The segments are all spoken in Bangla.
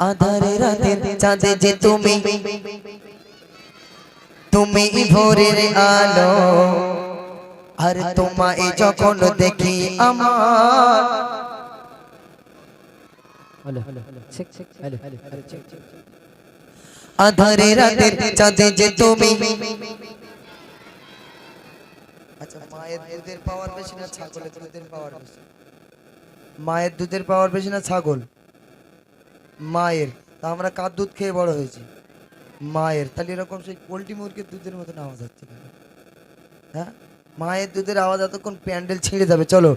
আধারে রাতের চাঁদে যে তুমি তুমি। ভোরের আলো। আর তোমায় যখন দেখি আমার। আধারে রাতের চাঁদে যে তুমি। আচ্ছা মায়ের দুধের পাওয়ার বেশি না ছাগলের দুধের পাওয়ার বেশি? মায়ের দুধের পাওয়ার বেশি না ছাগল? মায়ের। তা আমরা কার দুধ খেয়ে বড় হয়েছি? মায়ের। তাহলে এরকম সেই পোলট্রি মুরগির দুধের মতন আওয়াজ হচ্ছে হ্যাঁ? মায়ের দুধের আওয়াজ এতক্ষণ প্যান্ডেল ছিঁড়ে যাবে। চলো।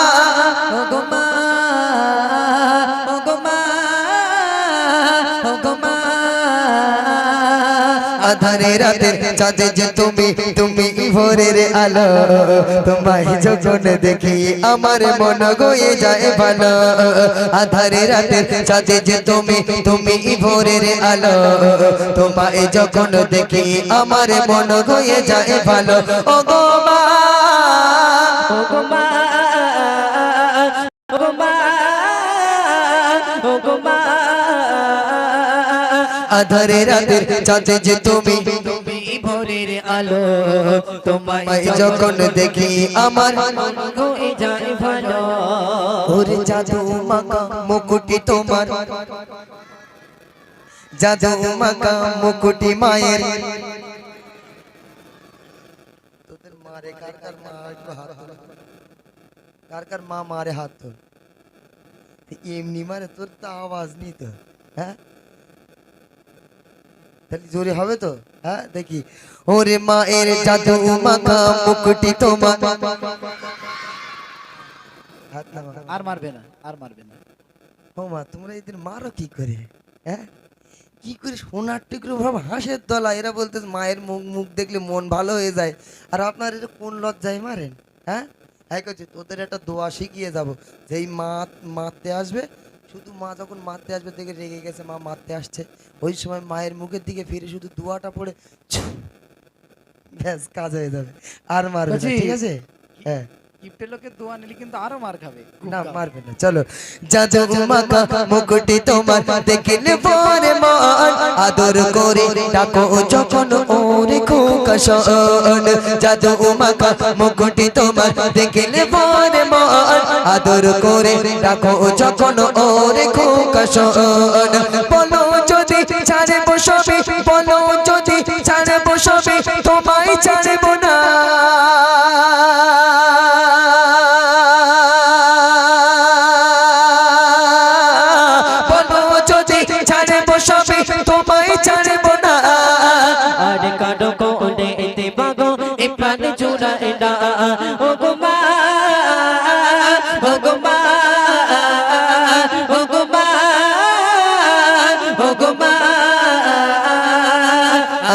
আধারে রাতের চাঁদে যে তুমি তুমি ভোরের আলো। তোমায় যখন দেখি আমার মন গয়ে যায় ভালো। আধারে রাতের চাঁদে যে তুমি তুমি ভোরের আলো। তোমায় যখন দেখি আমার মন গয়ে যায় ভালো। ও গো মা ও গো মা। আধারে রাতের চাঁদে যে তুমি। ভোরের আলো তোমায় যখন দেখি আমার হয়ে যায় ভালো। ওরে জাদু মাকা মুকুটি তোমার। জাদু মাকা মুকুটি মায়ের। তোদের মারে কার কার মা একটু হাত তোল। কার কার মা মারে হাত তোল। এমনি মারে তোর তো আওয়াজ নি তো হ্যাঁ? তাহলে জোরে হবে তো? হ্যাঁ দেখি। ওরে মায়ের জাদু মাখা মুকুটি তোমার। আর মারবে না আর মারবে না। ও মা তোমরা এদের মারো কি করে? হ্যাঁ? কি করে সোনার টুকরো ভাব হাঁসের দলা এরা বলতে মায়ের মুখ মুখ দেখলে মন ভালো হয়ে যায়। আর আপনার এটা কোন লজ্জায় মারেন? হ্যাঁ? হ্যাঁ করছে তোদের একটা দোয়া শিখিয়ে যাব। যেই মা মারতে আসবে শুধু মা যখন মারতে আসবে দেখে রেগে গেছে মা মারতে আসছে ওই সময় মায়ের মুখের দিকে ফিরে শুধু দোয়াটা পড়ে ব্যাস কাজ হয়ে যাবে আর মারবে ঠিক আছে হ্যাঁ গিফটের লোকের দোয়া নিলে কিন্তু আরও মার খাবে না মারবে না চলো জাদু মাকা মুকুটি তোমার দেখিলে পরে মান আদর করে ডাকো যখন ওরে খুকাশন জাদু মাকা মুকুটি তোমার দেখিলে পরে মান আদর করে রাখো যখন ওরে খুকাশন বলো যদি ছাড়ে বসবে বলো যদি ছাড়ে বসবে তোমায় ছাড়বো না।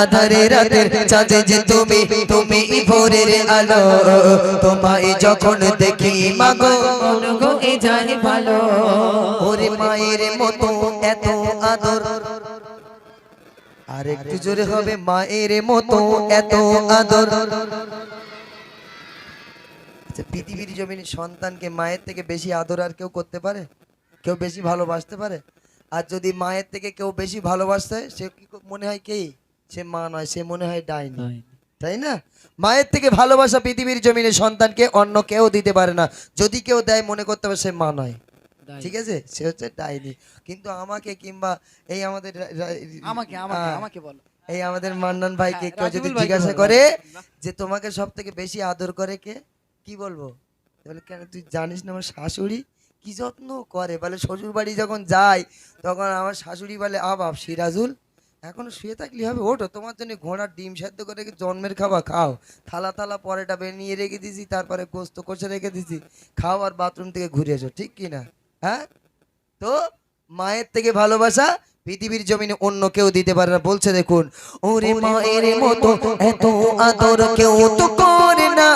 আধারে রাতের চাঁদে যে তুমি তুমি ভোরের আলো। তোমায় যখন দেখি মাগো গো এ যায় ভালো। ওরে মায়ের মতো এত আদর। আর একটু জোরে হবে মায়ের মতো এত আদর। আচ্ছা পৃথিবীর জমিনে সন্তানকে মায়ের থেকে বেশি আদর আর কেউ করতে পারে? কেউ বেশি ভালোবাসতে পারে? আর যদি মায়ের থেকে কেউ বেশি ভালোবাসতে সে কি মনে হয় কে? সে মা নয় সে মনে হয় ডাইনি। তাই না? মায়ের থেকে ভালোবাসা পৃথিবীর জমিনে সন্তানকে অন্য কেউ দিতে পারে না। যদি কেউ দেয় মনে করতে হবে সে মা নয়। ঠিক আছে? সে হচ্ছে ডাইনি। কিন্তু আমাকে কিংবা এই আমাদের আমাকে আমাকে বলো। এই আমাদের মান্নান ভাইকে হ্যাঁ, কেউ যদি জিজ্ঞাসা করে যে তোমাকে সব থেকে বেশি আদর করে কে? কি বলব? বলে কেন তুই জানিস না আমার শাশুড়ি? কি যত্ন করে? বলে শ্বশুর বাড়ি যখন যাই তখন আমার শাশুড়ি বলে আবাব সিরাজুল এখন শুয়ে থাকলে হবে? ওঠো তোমার জন্য ঘোড়ার ডিম সেদ্ধ করে রেখে জন্মের খাবার খাও। থালা থালা পরেটা বেনিয়ে রেখে দিছি তারপরে গোস্ত কষে রেখে দিছি খাও আর বাথরুম থেকে ঘুরে এসো ঠিক কি না? হ্যাঁ? তো মায়ের থেকে ভালোবাসা পৃথিবীর জমিনে অন্য কেউ দিতে পারে না। বলছে দেখুন ওরে মায়ের মতো এত আদর কেউ তো করে না।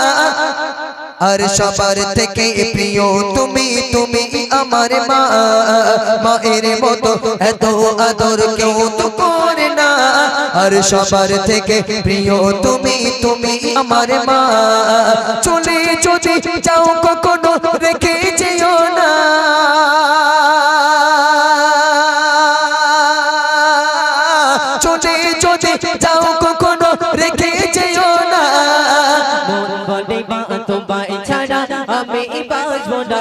আর সবার থেকে প্রিয় তুমি তুমি আমার মা। মায়ের মতো এত আদর কেউ তো আর সবার থেকে প্রিয় তুমি তুমি আমার মা। চলে যদি যাও কখনো রেখে যেও না। চলে যদি যাও কখনো রেখে যেও না। মন তোমায় ছাড়া আমি না।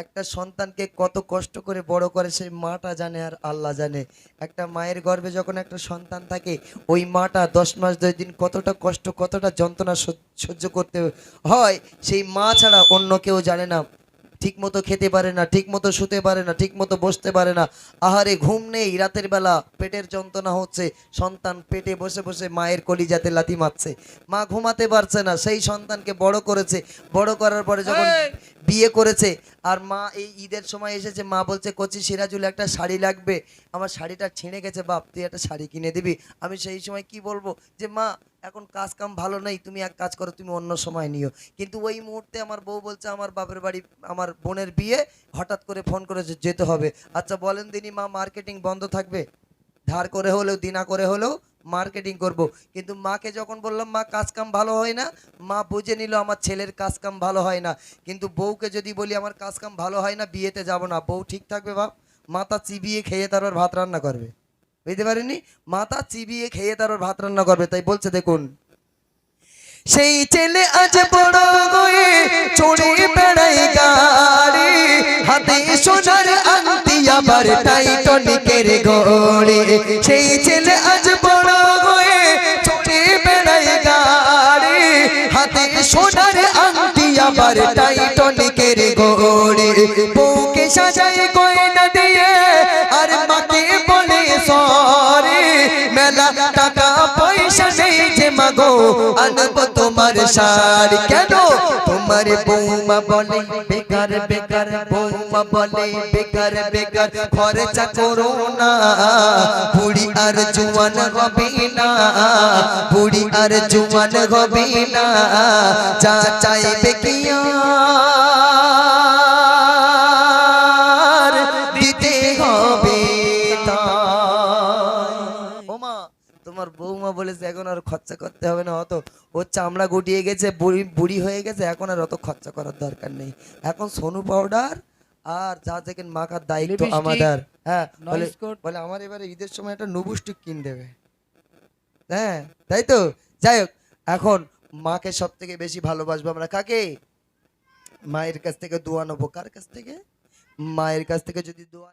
একটা সন্তানকে কত কষ্ট করে বড় করে সেই মাটা জানে আর আল্লাহ জানে। একটা মায়ের গর্ভে যখন একটা সন্তান থাকে, ওই মাটা দশ মাস দশ দিন কতটা কষ্ট, কতটা যন্ত্রণা সহ্য- সহ্য করতে হয়, সেই মা ছাড়া অন্য কেউ জানে না। ঠিক মতো খেতে পারে না ঠিক মতো শুতে পারে না ঠিক মতো বসতে পারে না। আহারে ঘুম নেই রাতের বেলা পেটের যন্ত্রণা হচ্ছে। সন্তান পেটে বসে বসে মায়ের কলিজাতে লাথি মারছে। মা ঘুমাতে পারছে না সেই সন্তানকে বড় করেছে। বড় করার পরে যখন বিয়ে করেছে আর মা এই ঈদের সময় এসেছে মা বলছে কচি সিরাজুল একটা শাড়ি লাগবে। আমার শাড়িটা ছিঁড়ে গেছে বাপ তুই একটা শাড়ি কিনে দিবি। আমি সেই সময় কি বলব? যে মা এখন কাজ কাম ভালো নেই, তুমি এক কাজ করো, তুমি অন্য সময় নিও। কিন্তু ওই মুহূর্তে আমার বউ বলছে, আমার বাপের বাড়ি, আমার বোনের বিয়ে। হঠাৎ করে ফোন করে যেতে হবে। আচ্ছা বলেন দিনই মা মার্কেটিং বন্ধ থাকবে? ধার করে হলেও, দিনা করে হলেও মার্কেটিং করব। কিন্তু মাকে যখন বললাম, মা কাজ কাম ভালো হয় না? মা বুঝে নিল, আমার ছেলের কাজ কাম ভালো হয় না। কিন্তু বউকে যদি বলি, আমার কাজ কাম ভালো হয় না, বিয়েতে যাব না। বউ, ঠিক থাকবে বাপ। মাথা চিবিয়ে খেয়ে তারপর ভাত রান্না করবে। বুঝতে পারেননি মাথা চিবিয়ে খেয়ে তারপর ভাত রান্না করবে, তাই বলছে, দেখুন। সেই ছেলে আজ বড় হয়ে সোনার আংটি, আবার টাইটনিকের গড়ে সেই সাজাই মাগো আনব তোমার শাড়ি কেন? তোমার বৌমা বলে বেকার বেকার, বৌমা বলে বেকার বেকার। খরচা করো না, বুড়ি আর জুয়ান হবে না, বুড়ি আর জুয়ান হবে না। যা চাইবে কি বলেছে এখন আর খরচা করতে হবে না অত ওর চামড়া গুটিয়ে গেছে বুড়ি বুড়ি হয়ে গেছে এখন আর অত খরচা করার দরকার নেই। এখন সোনু পাউডার আর যা দেখেন মাখার দায়িত্ব আমাদের। হ্যাঁ বলে আমার এবারে ঈদের সময় একটা নুবুস্টিক কিন দেবে। হ্যাঁ তাই তো? যাই হোক এখন মাকে সব থেকে বেশি ভালোবাসবো আমরা কাকে? মায়ের কাছ থেকে দোয়া নেব। কার কাছ থেকে? মায়ের কাছ থেকে যদি দোয়া